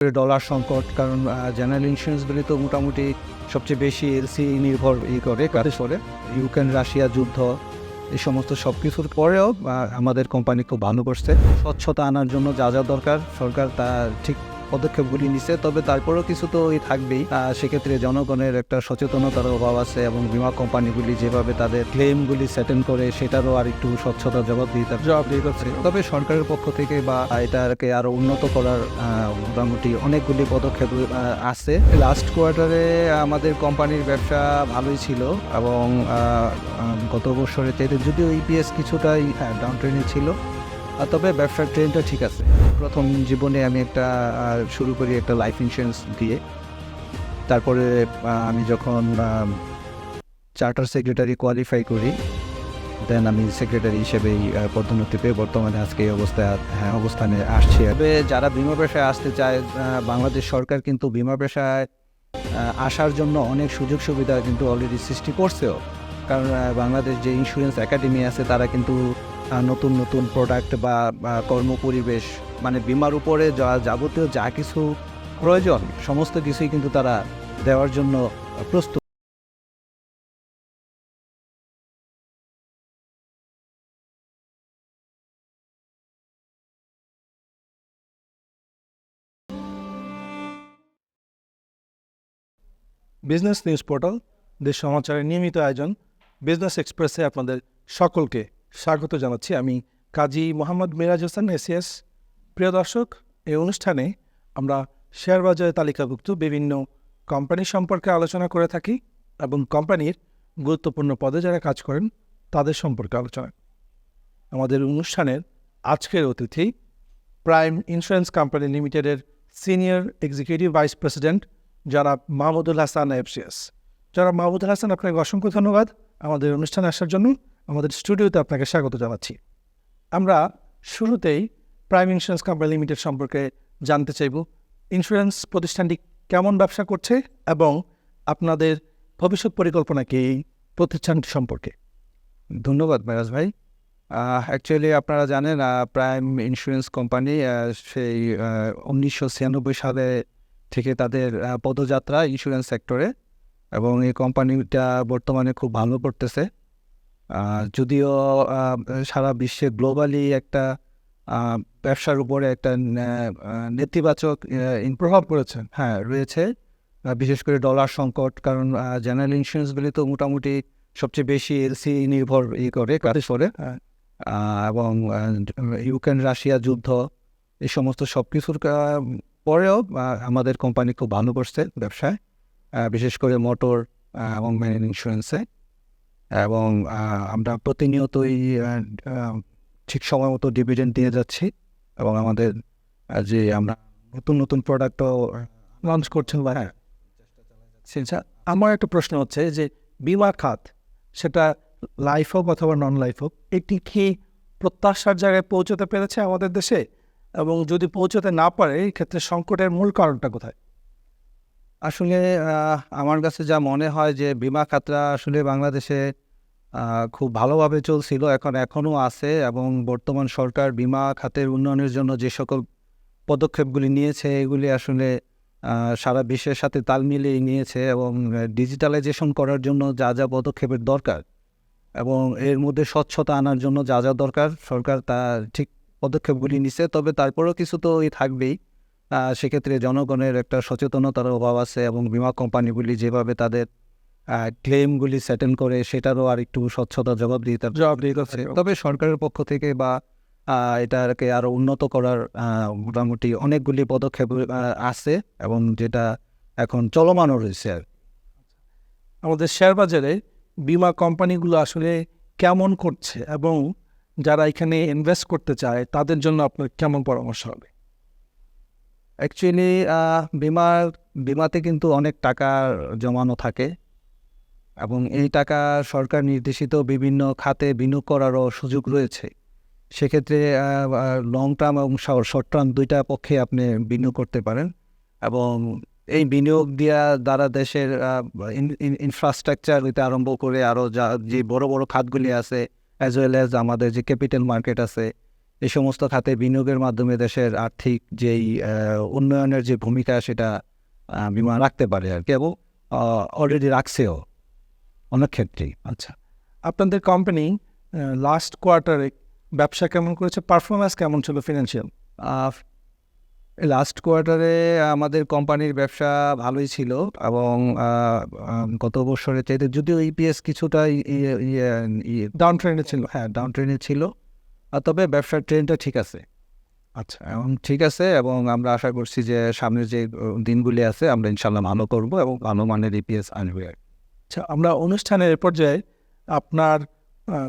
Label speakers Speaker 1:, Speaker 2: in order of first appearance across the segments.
Speaker 1: Dollar সংকট কারণ general ইন্স্যুরেন্সগুলি তো মোটামুটি সবচেয়ে বেশি এলসি নির্ভর ই করে কাজে করে। ইউক্রেন রাশিয়া যুদ্ধ এই সমস্ত সব কিছুর পরেও আমাদের কোম্পানি খুব ভালো করছে। স্বচ্ছতা আনার জন্য যা যা দরকার সরকার তা ঠিক পদক্ষেপগুলি নিছে, তবে তারপরেও কিছু তো ওই থাকবেই। সেক্ষেত্রে জনগণের একটা সচেতনতার অভাব আছে এবং বিমা কোম্পানিগুলি যেভাবে তাদের ক্লেমগুলি সেটেল করে, সেটারও আর একটু স্বচ্ছতা জবাব দিয়ে করছে তবে সরকারের পক্ষ থেকে বা এটাকে আরও উন্নত করার মোটামুটি অনেকগুলি পদক্ষেপ আছে। লাস্ট কোয়ার্টারে আমাদের কোম্পানির ব্যবসা ভালোই ছিল এবং গত বছরে যদিও ইপিএস কিছুটাই হ্যাঁ ডাউন ট্রেনে ছিল। তবে ব্যবসার ট্রেনটা ঠিক আছে। প্রথম জীবনে আমি একটা শুরু করি একটা লাইফ ইন্স্যুরেন্স দিয়ে। তারপরে আমি যখন চার্টার সেক্রেটারি কোয়ালিফাই করি দেন আমি সেক্রেটারি হিসেবেই পদোন্নতি পেয়ে বর্তমানে আজকে এই অবস্থায় হ্যাঁ অবস্থানে আসছি। তবে যারা বিমা পেশায় আসতে চায় বাংলাদেশ সরকার কিন্তু বিমা পেশায় আসার জন্য অনেক সুযোগ সুবিধা কিন্তু অলরেডি সৃষ্টি করছেও। কারণ বাংলাদেশ যে ইন্স্যুরেন্স একাডেমি আছে, তারা কিন্তু নতুন নতুন প্রোডাক্ট বা কর্মপরিবেশ মানে বিমার উপরে যা যাবতীয় যা কিছু প্রয়োজন, সমস্ত কিছুই কিন্তু তারা দেওয়ার জন্য প্রস্তুত।
Speaker 2: বিজনেস নিউজ পোর্টাল দেশ সমাচারের নিয়মিত আয়োজন বিজনেস এক্সপ্রেসে আপনাদের সকলকে স্বাগত জানাচ্ছি আমি কাজী মোহাম্মদ মিরাজ হোসেন, এসিএস। প্রিয় দর্শক, এই অনুষ্ঠানে আমরা শেয়ার বাজারে তালিকাভুক্ত বিভিন্ন কোম্পানি সম্পর্কে আলোচনা করে থাকি এবং কোম্পানির গুরুত্বপূর্ণ পদে যারা কাজ করেন তাদের সম্পর্কে আলোচনা আমাদের অনুষ্ঠানের আজকের অতিথি প্রাইম ইন্স্যুরেন্স কোম্পানি লিমিটেডের সিনিয়র এক্সিকিউটিভ ভাইস প্রেসিডেন্ট যারা মাহমুদুল হাসান, এফসিএস। যারা মাহমুদুল হাসান, আপনাকে অসংখ্য ধন্যবাদ আমাদের অনুষ্ঠানে আসার জন্য। আমাদের স্টুডিওতে আপনাকে স্বাগত জানাচ্ছি। আমরা শুরুতেই প্রাইম ইন্স্যুরেন্স কোম্পানি লিমিটেড সম্পর্কে জানতে চাইব, ইন্স্যুরেন্স প্রতিষ্ঠানটি কেমন ব্যবসা করছে এবং আপনাদের ভবিষ্যৎ পরিকল্পনা কি এই প্রতিষ্ঠানটি সম্পর্কে।
Speaker 1: ধন্যবাদ মেরাজ ভাই। অ্যাকচুয়ালি আপনারা জানেন প্রাইম ইন্স্যুরেন্স কোম্পানি সেই উনিশশো ছিয়ানব্বই সালে থেকে তাদের পদযাত্রা ইন্স্যুরেন্স সেক্টরে এবং এই কোম্পানিটা বর্তমানে খুব ভালো করতেছে। যদিও সারা বিশ্বে গ্লোবালি একটা ব্যবসার উপরে একটা নেতিবাচক
Speaker 2: প্রভাব পড়েছে।
Speaker 1: হ্যাঁ রয়েছে। বিশেষ করে ডলার সংকট কারণ জেনারেল ইন্স্যুরেন্সগুলি তো মোটামুটি সবচেয়ে বেশি এলসি নির্ভর ই করে কাজ করে।
Speaker 2: হ্যাঁ।
Speaker 1: এবং ইউক্রেন রাশিয়া যুদ্ধ এই সমস্ত সব কিছুর পরেও আমাদের কোম্পানি খুব ভালো করছে ব্যবসায়। বিশেষ করে মোটর এবং মেরিন ইন্স্যুরেন্সে এবং আমরা প্রতিনিয়তই ঠিক সময় মতো ডিভিডেন্ড দিয়ে যাচ্ছি এবং আমাদের যে আমরা নতুন নতুন প্রোডাক্টও
Speaker 2: লঞ্চ করছেন বা হ্যাঁ আচ্ছা আমার একটা প্রশ্ন হচ্ছে যে বিমা খাত, সেটা লাইফ হোক অথবা নন লাইফ হোক, এটি কি প্রত্যাশার জায়গায় পৌঁছতে পেরেছে আমাদের দেশে? এবং যদি পৌঁছতে না পারে এই ক্ষেত্রে সংকটের মূল কারণটা কোথায়?
Speaker 1: আসলে আমার কাছে যা মনে হয় যে বিমা খাতটা আসলে বাংলাদেশে খুব ভালোভাবে চলছিল, এখন এখনও আছে এবং বর্তমান সরকার বিমা খাতের উন্নয়নের জন্য যে সকল পদক্ষেপগুলি নিয়েছে, এগুলি আসলে সারা বিশ্বের সাথে তাল মিলিয়ে নিয়েছে এবং ডিজিটালাইজেশন করার জন্য যা যা পদক্ষেপের দরকার এবং এর মধ্যে স্বচ্ছতা আনার জন্য যা যা দরকার, সরকার তা ঠিক পদক্ষেপগুলি নিছে, তবে তারপরেও কিছু তো ওই থাকবেই। সেক্ষেত্রে জনগণের একটা সচেতনতার অভাব আছে এবং বিমা কোম্পানিগুলি যেভাবে তাদের ক্লেমগুলি সেটেল করে সেটারও আর একটু স্বচ্ছতা জবাব দিতে
Speaker 2: জবাব দিয়ে
Speaker 1: আছে তবে সরকারের পক্ষ থেকে বা এটাকে আরও উন্নত করার মোটামুটি অনেকগুলি পদক্ষেপ আছে এবং যেটা এখন চলমানও রয়েছে আর
Speaker 2: আমাদের শেয়ার বাজারে বিমা কোম্পানিগুলো আসলে কেমন করছে এবং যারা এখানে ইনভেস্ট করতে চায় তাদের জন্য আপনার কেমন পরামর্শ হবে?
Speaker 1: অ্যাকচুয়ালি বিমার বিমাতে কিন্তু অনেক টাকা জমানো থাকে এবং এই টাকা সরকার নির্দেশিত বিভিন্ন খাতে বিনিয়োগ করারও সুযোগ রয়েছে। সেক্ষেত্রে লং টার্ম এবং শর্ট টার্ম দুইটা পক্ষে আপনি বিনিয়োগ করতে পারেন এবং এই বিনিয়োগ দেওয়া দ্বারা দেশের ইনফ্রাস্ট্রাকচার হইতে আরম্ভ করে আরও যা, যে বড় বড় খাতগুলি আছে অ্যাজ ওয়েল অ্যাজ আমাদের যে ক্যাপিটাল মার্কেট আছে এই সমস্ত খাতে বিনিয়োগের মাধ্যমে দেশের আর্থিক যেই উন্নয়নের যে ভূমিকা সেটা বিমা রাখতে পারে আর কি এবং অলরেডি রাখছেও অনেক ক্ষেত্রেই।
Speaker 2: আচ্ছা। আপনাদের কোম্পানি লাস্ট কোয়ার্টারে ব্যবসা কেমন করেছে? পারফরমেন্স কেমন ছিল ফিনান্সিয়াল
Speaker 1: লাস্ট কোয়ার্টারে আমাদের কোম্পানির ব্যবসা ভালোই ছিল এবং গত বছরের চাইতে যদিও ইপিএস কিছুটা ই- ই- ই- ই-
Speaker 2: ডাউন ট্রেন্ডে ছিল।
Speaker 1: হ্যাঁ ডাউন ট্রেনে ছিল। আর তবে ব্যবসার ট্রেনটা ঠিক আছে।
Speaker 2: আচ্ছা।
Speaker 1: এবং ঠিক আছে এবং আমরা আশা করছি যে সামনের যে দিনগুলি আছে আমরা ইনশাল্লাহ ভালো করব এবং ভালো মানের ইপিএস আনবে। আর
Speaker 2: আচ্ছা আমরা অনুষ্ঠানের পর্যায়ে আপনার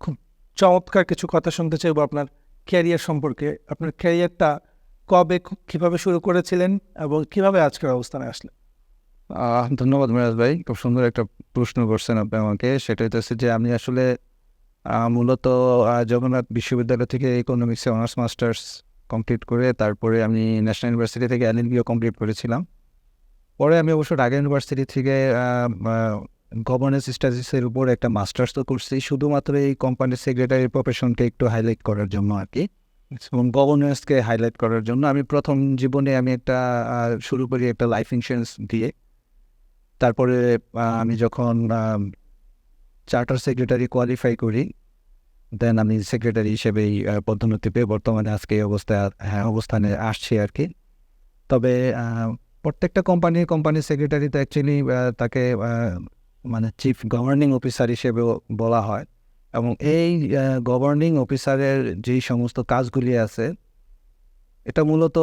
Speaker 2: খুব চমৎকার কিছু কথা শুনতে চাইব আপনার ক্যারিয়ার সম্পর্কে। আপনার ক্যারিয়ারটা কবে কীভাবে শুরু করেছিলেন এবং কীভাবে আজকের অবস্থানে আসলেন?
Speaker 1: ধন্যবাদ মিরাজ ভাই। খুব সুন্দর একটা প্রশ্ন করছেন আপনি আমাকে। সেটা হচ্ছে যে আমি আসলে মূলত জগন্নাথ বিশ্ববিদ্যালয় থেকে ইকোনমিক্সে অনার্স মাস্টার্স কমপ্লিট করে তারপরে আমি ন্যাশনাল ইউনিভার্সিটি থেকে এল এলএনবিও কমপ্লিট করেছিলাম। পরে আমি অবশ্য ঢাকা ইউনিভার্সিটি থেকে গভর্নেন্স স্টাডিজের উপর একটা মাস্টার্স তো করছি। শুধুমাত্র এই কোম্পানির সেক্রেটারি প্রফেশনকে একটু হাইলাইট করার জন্য আর কি। এবং গভর্নেন্সকে হাইলাইট করার জন্য আমি প্রথম জীবনে আমি একটা শুরু করি একটা লাইফ ইন্স্যুরেন্স দিয়ে। তারপরে আমি যখন চার্টার সেক্রেটারি কোয়ালিফাই করি দেন আমি সেক্রেটারি হিসেবেই আহ, পদোন্নতি পেয়ে বর্তমানে আজকে এই অবস্থায় হ্যাঁ অবস্থানে আসছি আর কি তবে প্রত্যেকটা কোম্পানির কোম্পানি সেক্রেটারি তো অ্যাকচুয়ালি তাকে মানে চিফ গভর্নিং অফিসার হিসেবেও বলা হয়। এবং এই গভর্নিং অফিসারের যেই সমস্ত কাজগুলি আছে এটা মূলত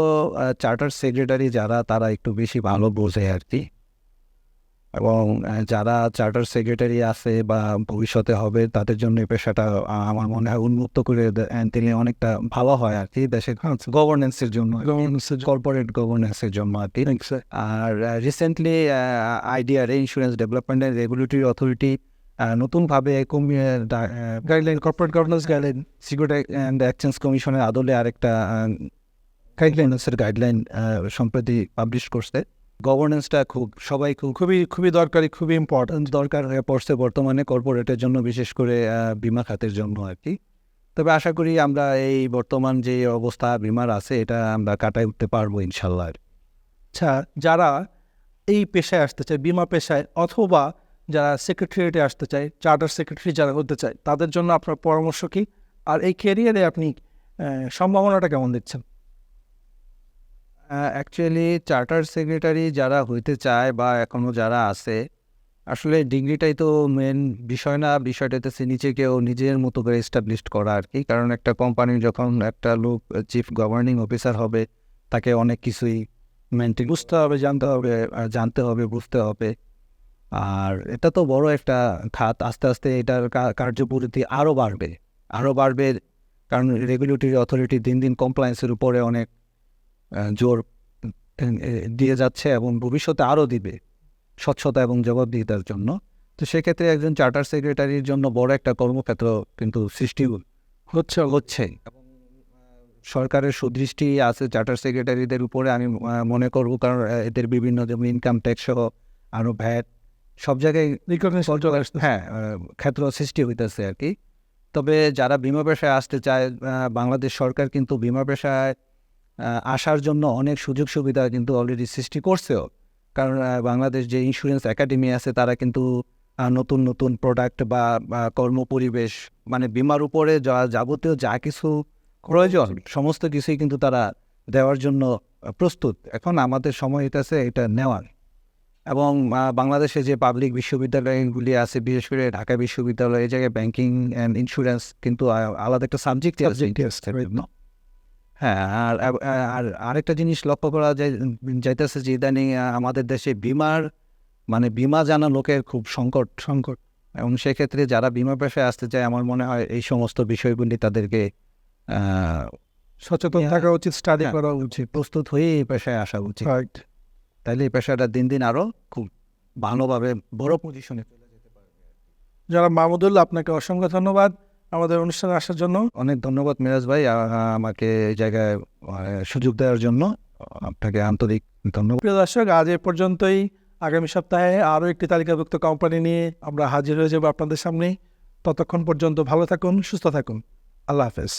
Speaker 1: চার্টার সেক্রেটারি যারা তারা একটু বেশি ভালো বোঝে আর কি এবং যারা চার্টার সেক্রেটারি আছে বা ভবিষ্যতে হবে তাদের জন্য এই পেশাটা আমার মনে হয় উন্মুক্ত করে দিলে অনেকটা ভালো হয় আর কি দেশের গভর্নেন্সের জন্য কর্পোরেট গভর্নেন্সের জন্য। আর কি। আর recently IDR insurance development regulatory authority নতুনভাবে guideline corporate governance guideline security and exchange কমিশনের আদলে আরেকটা গাইডলাইন্সের গাইডলাইন সম্প্রতি পাবলিশ করছে। গভর্নেন্সটা খুব, সবাই খুব,
Speaker 2: খুবই খুবই দরকারি, খুবই ইম্পর্টেন্ট
Speaker 1: দরকার হয়ে পড়ছে বর্তমানে কর্পোরেটের জন্য, বিশেষ করে বিমা খাতের জন্য আর কি। তবে আশা করি আমরা এই বর্তমান যে অবস্থা, বিমার আছে, এটা আমরা কাটায় উঠতে পারব ইনশাল্লাহ
Speaker 2: আচ্ছা যারা এই পেশায় আসতে চায়, বিমা পেশায়, অথবা যারা সেক্রেটারিয়েটে আসতে চায় চার্টার সেক্রেটারি যারা হতে চায়, তাদের জন্য আপনার পরামর্শ কী? আর এই ক্যারিয়ারে আপনি সম্ভাবনাটা কেমন দেখছেন
Speaker 1: অ্যাকচুয়ালি চার্টার সেক্রেটারি যারা হইতে চায় বা এখনও যারা আছে, আসলে ডিগ্রিটাই তো মেন বিষয় না বিষয়টা হচ্ছে নিজেকেও নিজের মতো করে এস্টাবলিশ করা আর কি কারণ একটা কোম্পানি যখন একটা লোক চিফ গভর্নিং অফিসার হবে, তাকে অনেক কিছুই মেনটেন বুঝতে হবে, জানতে হবে জানতে হবে, বুঝতে হবে। আর এটা তো বড় একটা খাত, আস্তে আস্তে এটার কার্যপরিধি আরও বাড়বে। আরও বাড়বে, কারণ রেগুলেটরি অথরিটি দিন দিন কমপ্লায়েন্সের উপরে অনেক জোর দিয়ে যাচ্ছে এবং ভবিষ্যতে আরও দিবে স্বচ্ছতা এবং জবাবদিহিতার জন্য। তো সেক্ষেত্রে একজন চার্টার সেক্রেটারির জন্য বড় একটা কর্মক্ষেত্র কিন্তু সৃষ্টি হচ্ছে। হচ্ছে। এবং সরকারের সুদৃষ্টি আছে চার্টার সেক্রেটারিদের উপরে আমি মনে করব কারণ এদের বিভিন্ন যেমন ইনকাম ট্যাক্স সহ আরও ভ্যাট সব জায়গায় হ্যাঁ ক্ষেত্র সৃষ্টি হইতেছে আর কি। তবে যারা বিমা পেশায় আসতে চায় বাংলাদেশ সরকার কিন্তু বিমা পেশায় আসার জন্য অনেক সুযোগ সুবিধা কিন্তু অলরেডি সৃষ্টি করছেও। কারণ বাংলাদেশ যে ইন্স্যুরেন্স একাডেমি আছে তারা কিন্তু নতুন নতুন প্রোডাক্ট বা কর্মপরিবেশ মানে বিমার উপরে যা যাবতীয় যা কিছু প্রয়োজন সমস্ত কিছুই কিন্তু তারা দেওয়ার জন্য প্রস্তুত। এখন আমাদের সময় হইতেছে এটা নেওয়ার। এবং বাংলাদেশে যে পাবলিক বিশ্ববিদ্যালয়গুলি আছে বিশেষ করে ঢাকা বিশ্ববিদ্যালয় এই জায়গায় ব্যাংকিং অ্যান্ড ইন্স্যুরেন্স কিন্তু আলাদা একটা সাবজেক্ট
Speaker 2: right.
Speaker 1: হ্যাঁ আর আর- আর আরেকটা জিনিস লক্ষ্য করা যায় যাইতেছে যে ইদানিং আমাদের দেশে বিমার মানে বিমা জানা লোকের খুব সংকট সংকট। এবং সেক্ষেত্রে যারা বিমা পেশায় আসতে চায় আমার মনে হয় এই সমস্ত বিষয়গুলি তাদেরকে
Speaker 2: সচেতন থাকা উচিত স্টাডি
Speaker 1: হ্যাঁ।
Speaker 2: করা উচিত।
Speaker 1: প্রস্তুত হয়ে এই পেশায় আসা উচিত। তাইলে এই পেশাটা দিন দিন আরও খুব ভালোভাবে বড় পজিশনে
Speaker 2: যারা মাহমুদুল আপনাকে অসংখ্য ধন্যবাদ। আমাদের অনুষ্ঠানে আসার জন্য।
Speaker 1: অনেক ধন্যবাদ মিরাজ ভাই আমাকে এই জায়গায় সুযোগ দেওয়ার জন্য। আপনাকে আন্তরিক ধন্যবাদ।
Speaker 2: প্রিয় দর্শক আজ এ পর্যন্তই। আগামী সপ্তাহে আরও একটি তালিকাভুক্ত কোম্পানি নিয়ে আমরা হাজির হয়ে যাব আপনাদের সামনে। ততক্ষণ পর্যন্ত ভালো থাকুন সুস্থ থাকুন। আল্লাহ হাফেজ।